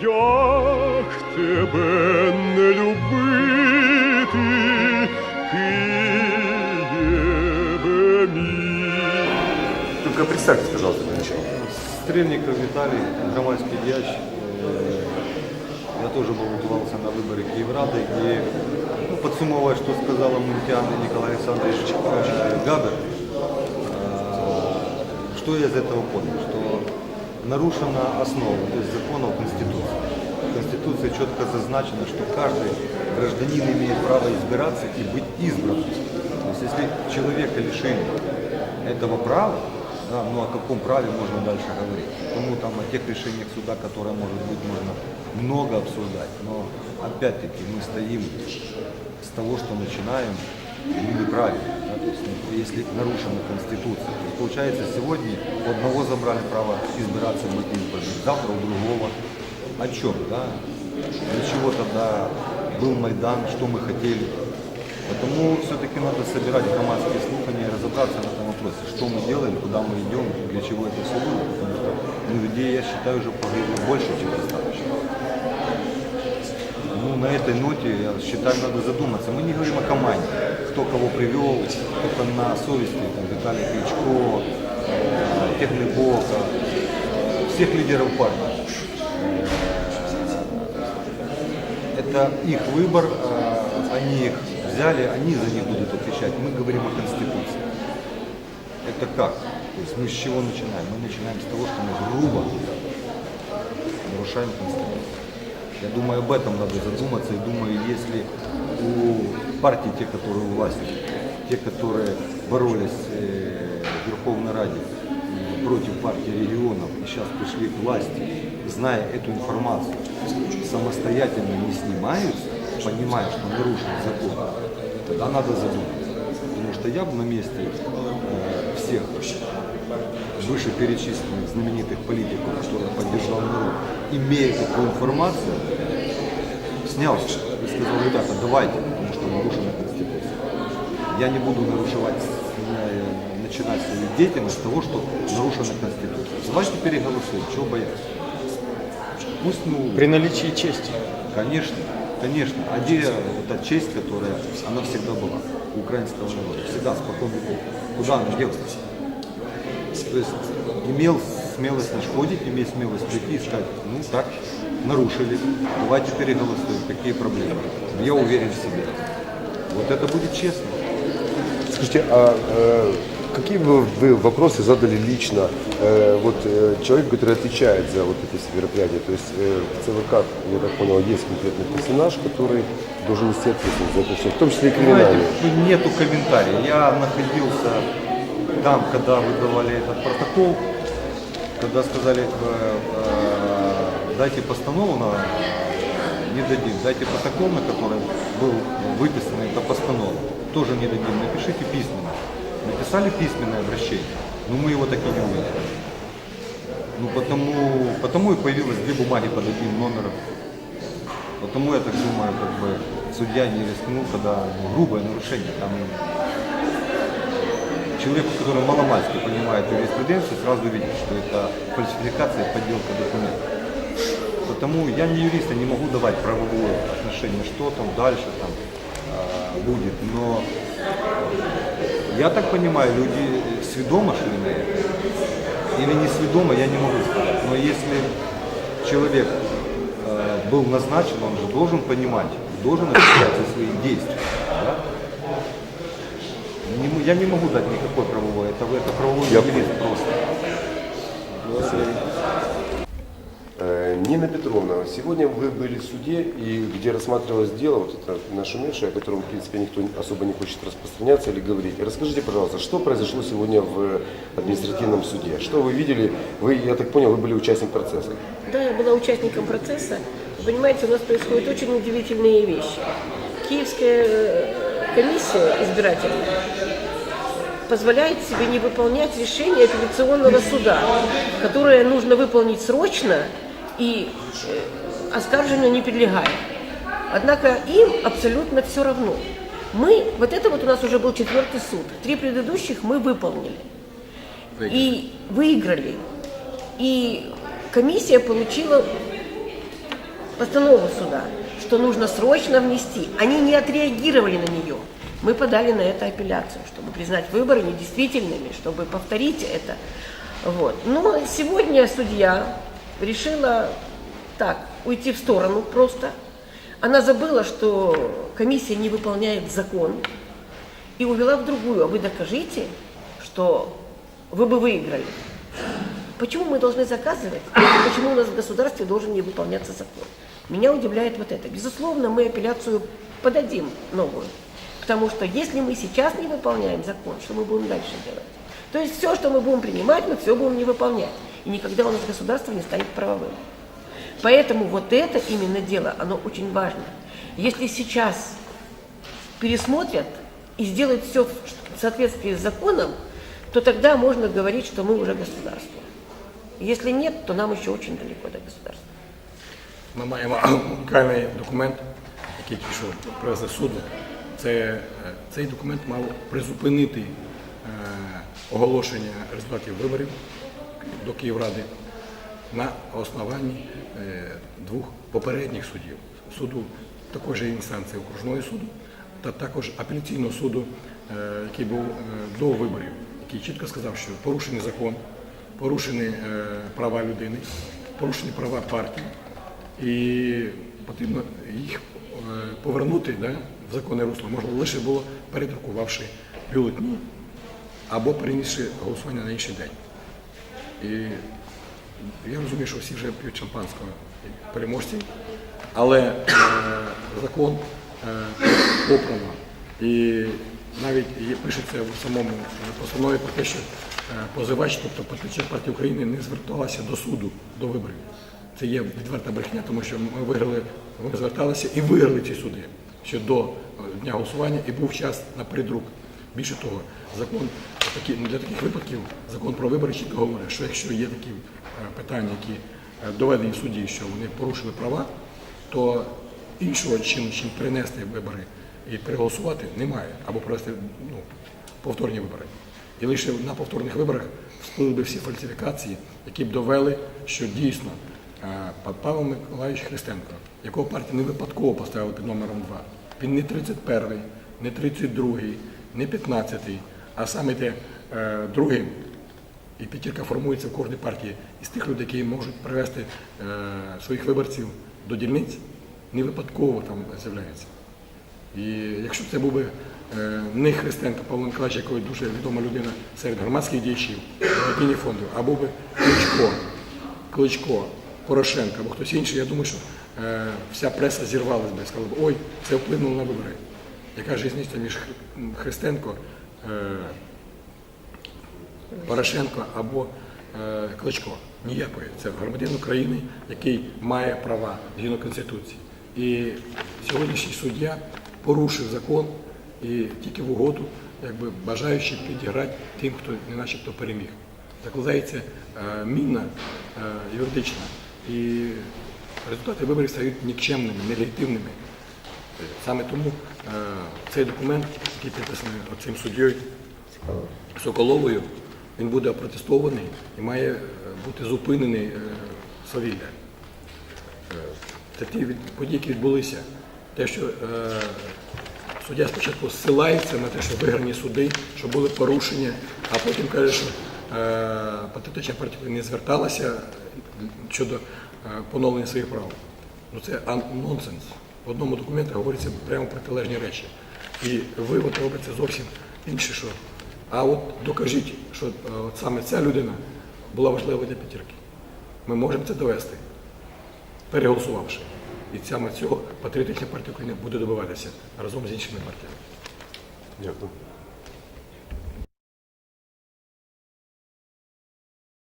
Як тебе не любити, Києве мій? Только представьтесь, пожалуйста, для начала. Стрельников Виталий, громадский дьяч. Я тоже баллотировался на выборы Киеврады. И ну, подсумовывая, что сказал Мунтян Николай Александрович э, Габер, э, что я из этого понял? Что нарушена основа, то есть законов Конституции. В Конституции четко зазначено, что каждый гражданин имеет право избираться и быть избранным. То есть если человека лишили этого права, да, ну о каком праве можно дальше говорить? Потому там о тех решениях суда, которые, может быть, можно много обсуждать. Но опять-таки мы стоим с того, что начинаем ну, неправильно. да, то есть, ну, если нарушена Конституция. То получается, сегодня у одного забрали право избираться, быть избранным, завтра у другого. О чем, да? Для чего тогда был Майдан, что мы хотели? Потому все-таки надо собирать громадские слухания и разобраться в этом вопросе, что мы делаем, куда мы идем, для чего это все было. Потому что ну, людей, я считаю, уже погибло больше, чем достаточно. Ну, на этой ноте, я считаю, надо задуматься. Мы не говорим о команде, кто кого привел, только на совести, там, Виталий Кличко, э, Технобока, всех лидеров партии. Это их выбор, э, они их взяли, они за них будут отвечать. Мы говорим о Конституции. Это как? То есть мы с чего начинаем? Мы начинаем с того, что мы грубо нарушаем Конституцию. Я думаю, об этом надо задуматься. И думаю, если у партий, те, которые у власти, те, которые боролись э, в Верховной Раде против партии регионов и сейчас пришли к власти, зная эту информацию, самостоятельно не снимаются, понимая, что нарушен закон, тогда надо задуматься. Потому что я бы на месте э, всех вышеперечисленных знаменитых политиков, которые поддержал народ, имея такую информацию, снялся и сказал, ребята, давайте, потому что нарушена Конституция. Я не буду нарушать, э, начинать свою деятельность с того, что нарушена Конституция. Давайте переголосуем, чего бояться. Пусть, ну, При наличии чести. Конечно, конечно. А где эта честь, которая, она всегда была украинского народа, всегда спокойно веков. Куда она делась? То есть имел смелость нашкодить, имел смелость прийти и сказать, ну так, нарушили, давайте переголосуем, какие проблемы. Я уверен в себе. Вот это будет честно. Скажите, а э, какие бы вы вопросы задали лично э, вот э, человеку, который отвечает за вот эти мероприятия? То есть э, в ЦВК, я так понял, есть конкретный персонаж, который должен нести ответственность за это все, в том числе и криминальный. Знаете, нету комментариев. Я находился там, когда выдавали этот протокол, когда сказали, э, э, дайте постанову на не дадим, дайте протокол, на который был выписан эта постанова, тоже не дадим, напишите письменно. Написали письменное обращение, но мы его так и не увидели. Ну потому, потому и появилось две бумаги под одним номером. Потому я так думаю, как бы судья не рискнул, когда ну, грубое нарушение. Там человек, который маломальски понимает юриспруденцию, сразу видит, что это фальсификация подделка документов. Потому я не юрист, я не могу давать правовое отношение, что там дальше там, а, будет. Но я так понимаю, люди сведомо шли на это. Или не сведомо, я не могу сказать. Но если человек э, был назначен, он же должен понимать, должен отвечать за свои действия. да? Не я не могу дать никакой правовой, это, это правовой Я просто. Нина Петровна, сегодня вы были в суде, и где рассматривалось дело, вот это нашумевшее, о котором, в принципе, никто особо не хочет распространяться или говорить. Расскажите, пожалуйста, что произошло сегодня в административном суде? Что вы видели? Вы, я так понял, вы были участник процесса. Да, я была участником процесса. Понимаете, у нас происходят очень удивительные вещи. Киевская э, комиссия избирательная позволяет себе не выполнять решение апелляционного суда, которое нужно выполнить срочно и э, оскаржению не подлегает. Однако им абсолютно все равно. Мы, вот это вот у нас уже был четвертый суд. Три предыдущих мы выполнили. И выиграли. И комиссия получила постанову суда, что нужно срочно внести. Они не отреагировали на нее. Мы подали на это апелляцию, чтобы признать выборы недействительными, чтобы повторить это. Вот. Но сегодня судья решила так, уйти в сторону просто. Она забыла, что комиссия не выполняет закон и увела в другую. А вы докажите, что вы бы выиграли. Почему мы должны заказывать? Почему у нас в государстве должен не выполняться закон? Меня удивляет вот это. Безусловно, мы апелляцию подадим новую. Потому что если мы сейчас не выполняем закон, что мы будем дальше делать? То есть все, что мы будем принимать, мы все будем не выполнять. И никогда у нас государство не станет правовым. Поэтому вот это именно дело, оно очень важно. Если сейчас пересмотрят и сделают все в соответствии с законом, то тогда можно говорить, что мы уже государство. Если нет, то нам еще очень далеко до государства. Ми маємо унікальний документ, який тільки що привезли з суду. Це, е, цей документ мав призупинити е, оголошення результатів виборів До Київради на основанні е, двох попередніх судів. Суду також є інстанції окружного суду та також апеляційного суду, е, який був е, до виборів, який чітко сказав, що порушений закон, порушені права людини, порушені права партії, і потрібно їх повернути да, в законне русло. Можна лише було передрукувавши бюлетні або перенісши голосування на інший день. І я розумію, що всі вже п'ють шампанського переможці, але е, закон е, попрано. І навіть пишеться в самому постанові про те, що е, позивач, тобто партія України, не зверталася до суду до виборів. Це є відверта брехня, тому що ми виграли, ми зверталися і виграли ці суди ще до е, дня голосування і був час на передрук. Більше того, закон такі, для таких випадків закон про вибори чітко говорить, що якщо є такі е, питання, які е, доведені в суді, що вони порушили права, то іншого чину, чим перенести вибори і переголосувати, немає. Або провести ну, повторні вибори. І лише на повторних виборах всплили б всі фальсифікації, які б довели, що дійсно е, Павло Миколаївич Христенко, якого партія не випадково поставила під номером 2, він не 31-й, не 32-й, не 15-й, а саме те е, другий, і п'ятірка формується в кожній партії із тих людей, які можуть привести е, своїх виборців до дільниць, не випадково там з'являється. І якщо б це був би е, не Христенко Павло Миколаївич, який дуже відома людина серед громадських діячів, благодійних фондів, або би Кличко, Кличко, Порошенко або хтось інший, я думаю, що вся преса зірвалась би і сказала б, ой, це вплинуло на вибори. Яка ж різниця між Христенко, е, Порошенко або е, Кличко? Ніякої. Це громадянин України, який має права згідно Конституції. І сьогоднішній суддя порушив закон і тільки в угоду, якби бажаючи підіграти тим, хто не начебто переміг. Закладається е, міна е, юридична, і результати виборів стають нікчемними, нелегітимними. Саме тому е, цей документ, який підписаний цим суддєю Соколовою, він буде опротестований і має е, бути зупинений е, свавілля. Е, Це ті події, які відбулися. Те, що суддя спочатку зсилається на те, що виграні суди, що були порушення, а потім каже, що патріотична партія не зверталася щодо поновлення своїх прав. Ну це нонсенс. В одному документі говориться прямо протилежні речі. І вивод робиться зовсім інше, що. А от докажіть, що е, от саме ця людина була важлива для п'ятірки. Ми можемо це довести, переголосувавши. І саме цього патріотична партія України буде добиватися разом з іншими партіями. Дякую.